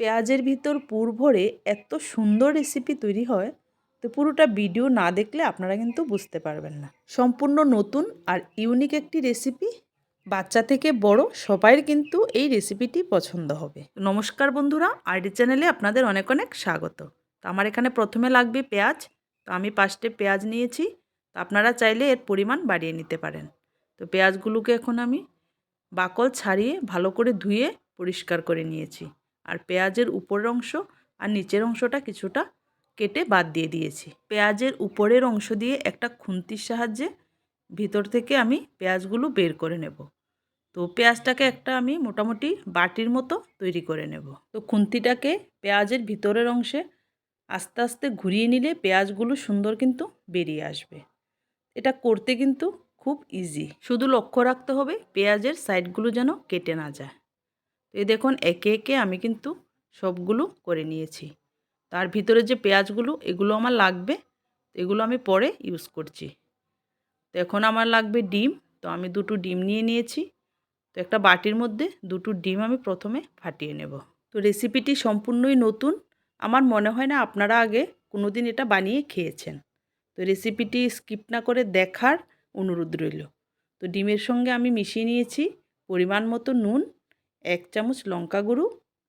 পেঁয়াজের ভিতর পুর ভরে এত সুন্দর রেসিপি তৈরি হয়, তো পুরোটা ভিডিও না দেখলে আপনারা কিন্তু বুঝতে পারবেন না। সম্পূর্ণ নতুন আর ইউনিক একটি রেসিপি বাচ্চা থেকে বড় সবাইয়ের কিন্তু এই রেসিপিটি পছন্দ হবে। নমস্কার বন্ধুরা, আইডি চ্যানেলে আপনাদের অনেক অনেক স্বাগত। তো আমার এখানে প্রথমে লাগবে পেঁয়াজ, তো আমি পাঁচটে পেঁয়াজ নিয়েছি, তো আপনারা চাইলে এর পরিমাণ বাড়িয়ে নিতে পারেন। তো পেঁয়াজগুলোকে এখন আমি বাকল ছাড়িয়ে ভালো করে ধুয়ে পরিষ্কার করে নিয়েছি। আর পেঁয়াজের উপরের অংশ আর নিচের অংশটা কিছুটা কেটে বাদ দিয়ে দিয়েছি। পেঁয়াজের উপরের অংশ দিয়ে একটা খুন্তির সাহায্যে ভিতর থেকে আমি পেঁয়াজগুলো বের করে নেব। তো পেঁয়াজটাকে একটা আমি মোটামুটি বাটির মতো তৈরি করে নেব। তো খুন্তিটাকে পেঁয়াজের ভিতরের অংশে আস্তে আস্তে ঘুরিয়ে নিলে পেঁয়াজগুলো সুন্দর কিন্তু বেরিয়ে আসবে। এটা করতে কিন্তু খুব ইজি শুধু লক্ষ্য রাখতে হবে পেঁয়াজের সাইডগুলো যেন কেটে না যায়। তো এই দেখুন, একে একে আমি কিন্তু সবগুলো করে নিয়েছি। তার ভিতরে যে পেঁয়াজগুলো, এগুলো আমার লাগবে। এগুলো আমি পরে ইউজ করছি। তো এখন আমার লাগবে ডিম। তো আমি দুটো ডিম নিয়ে নিয়েছি। তো একটা বাটির মধ্যে দুটো ডিম আমি প্রথমে ফাটিয়ে নেব। তো রেসিপিটি সম্পূর্ণই নতুন। আমার মনে হয় না আপনারা আগে কোনো দিন এটা বানিয়ে খেয়েছেন। তো রেসিপিটি স্কিপ না করে দেখার অনুরোধ রইল। তো ডিমের সঙ্গে আমি মিশিয়ে নিয়েছি। পরিমাণ মতো নুন এক চামচ লঙ্কা গুঁড়ো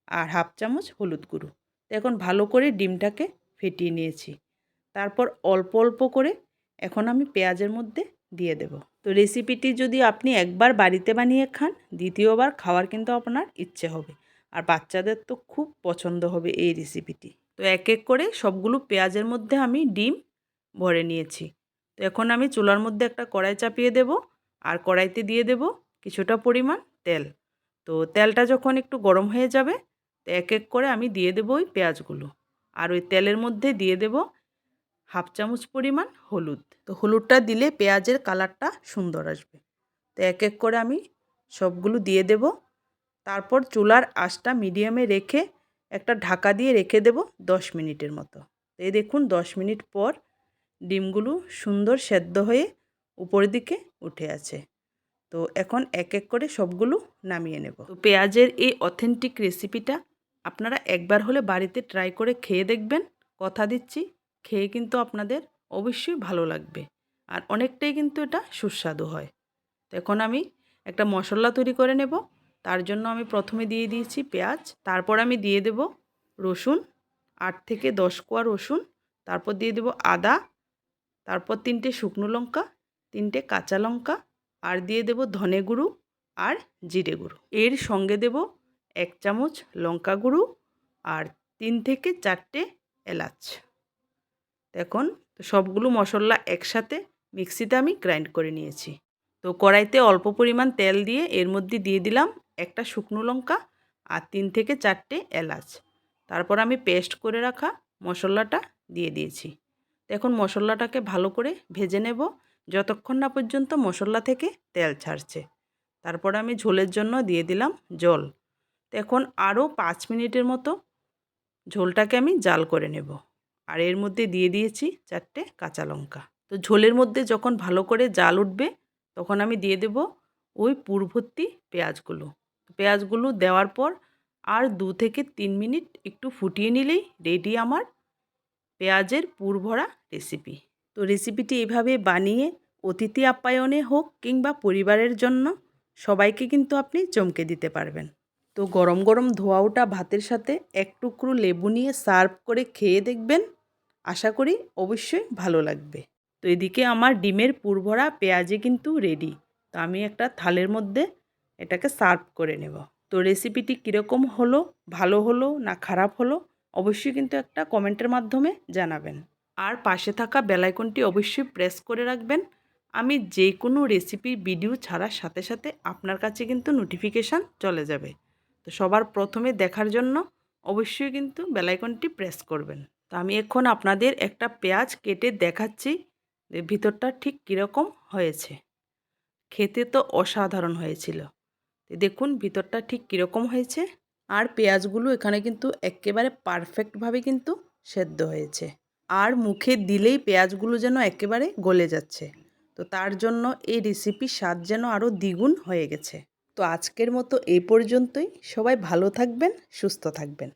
আর হাফ চামচ হলুদ গুঁড়ো। এখন ভালো করে ডিমটাকে ফেটিয়ে নিয়েছি। তারপর অল্প অল্প করে এখন আমি পেঁয়াজের মধ্যে দিয়ে দেব। তো রেসিপিটি যদি আপনি একবার বাড়িতে বানিয়ে খান, দ্বিতীয়বার খাওয়ার কিন্তু আপনার ইচ্ছে হবে। আর বাচ্চাদের তো খুব পছন্দ হবে এই রেসিপিটি। তো এক এক করে সবগুলো পেঁয়াজের মধ্যে আমি ডিম ভরে নিয়েছি। তো এখন আমি চুলার মধ্যে একটা কড়াই চাপিয়ে দেব। আর কড়াইতে দিয়ে দেব কিছুটা পরিমাণ তেল। তো তেলটা যখন একটু গরম হয়ে যাবে, তো এক এক করে আমি দিয়ে দেবো ওই পেঁয়াজগুলো। আর ওই তেলের মধ্যে দিয়ে দেব হাফ চামচ পরিমাণ হলুদ। তো হলুদটা দিলে পেঁয়াজের কালারটা সুন্দর আসবে। তো এক এক করে আমি সবগুলো দিয়ে দেব। তারপর চুলার আঁচটা মিডিয়ামে রেখে একটা ঢাকা দিয়ে রেখে দেব দশ মিনিটের মতো। তো এই দেখুন, দশ মিনিট পর ডিমগুলো সুন্দর সেদ্ধ হয়ে উপরের দিকে উঠে আছে। তো এখন এক এক করে সবগুলো নামিয়ে নেব। তো পেঁয়াজের এই অথেন্টিক রেসিপিটা আপনারা একবার হলে বাড়িতে ট্রাই করে খেয়ে দেখবেন। কথা দিচ্ছি, খেয়ে কিন্তু আপনাদের অবশ্যই ভালো লাগবে। আর অনেকটাই কিন্তু এটা সুস্বাদু হয়। তো এখন আমি একটা মশলা তৈরি করে নেব। তার জন্য আমি প্রথমে দিয়ে দিয়েছি পেঁয়াজ, তারপর আমি দিয়ে দেব রসুন, আট থেকে দশ কোয়া রসুন, তারপর দিয়ে দেব আদা, তারপর তিনটে শুকনো লঙ্কা, তিনটে কাঁচা লঙ্কা আর দিয়ে দেব ধনে গুঁড়ো আর জিরে গুঁড়ো। এর সঙ্গে দেব এক চামচ লঙ্কা গুঁড়ো আর তিন থেকে চারটে এলাচ। এখন তো সবগুলো মশলা একসাথে মিক্সিতে আমি গ্রাইন্ড করে নিয়েছি। তো কড়াইতে অল্প পরিমাণ তেল দিয়ে এর মধ্যে দিয়ে দিলাম একটা শুকনো লঙ্কা আর তিন থেকে চারটে এলাচ। তারপর আমি পেস্ট করে রাখা মশলাটা দিয়ে দিয়েছি। এখন মশলাটাকে ভালো করে ভেজে নেব। যতক্ষণ না পর্যন্ত মশলা থেকে তেল ছাড়ছে। তারপর আমি ঝোলের জন্য দিয়ে দিলাম জল। এখন আরও পাঁচ মিনিটের মতো ঝোলটাকে আমি জাল করে নেব। আর এর মধ্যে দিয়ে দিয়েছি চারটে কাঁচা লঙ্কা। তো ঝোলের মধ্যে যখন ভালো করে জাল উঠবে, তখন আমি দিয়ে দেব ওই পুরভর্তি পেঁয়াজগুলো। পেঁয়াজগুলো দেওয়ার পর আর দু থেকে তিন মিনিট একটু ফুটিয়ে নিলেই রেডি আমার পেঁয়াজের পুর ভরা রেসিপি। তো রেসিপিটি এভাবে বানিয়ে অতিথি আপ্যায়নে হোক কিংবা পরিবারের জন্য সবাইকে কিন্তু আপনি চমকে দিতে পারবেন। তো গরম গরম ধোয়া ওটা ভাতের সাথে এক টুকরো লেবু নিয়ে সার্ভ করে খেয়ে দেখবেন। আশা করি অবশ্যই ভালো লাগবে। তো এদিকে আমার ডিমের পুরভরা পেঁয়াজে কিন্তু রেডি তো আমি একটা থালের মধ্যে এটাকে সার্ভ করে নেব। তো রেসিপিটি কীরকম হলো, ভালো হলো না খারাপ হলো, অবশ্যই কিন্তু একটা কমেন্টের মাধ্যমে জানাবেন। আর পাশে থাকা বেলাইকনটি অবশ্যই প্রেস করে রাখবেন। আমি যে কোনো রেসিপির ভিডিও ছাড়ার সাথে সাথে আপনার কাছে কিন্তু নোটিফিকেশান চলে যাবে। তো সবার প্রথমে দেখার জন্য অবশ্যই কিন্তু বেলাইকনটি প্রেস করবেন। তো আমি এখন আপনাদের একটা পেঁয়াজ কেটে দেখাচ্ছি যে ভিতরটা ঠিক কীরকম হয়েছে। খেতে তো অসাধারণ হয়েছিল। দেখুন ভিতরটা ঠিক কীরকম হয়েছে। আর পেঁয়াজগুলো এখানে কিন্তু একেবারে পারফেক্টভাবে কিন্তু সেদ্ধ হয়েছে। আর মুখে দিলেই পেঁয়াজগুলো যেন একেবারে গলে যাচ্ছে। তো তার জন্য এই রেসিপির স্বাদ যেন আরও দ্বিগুণ হয়ে গেছে। তো আজকের মতো এই পর্যন্তই। সবাই ভালো থাকবেন, সুস্থ থাকবেন।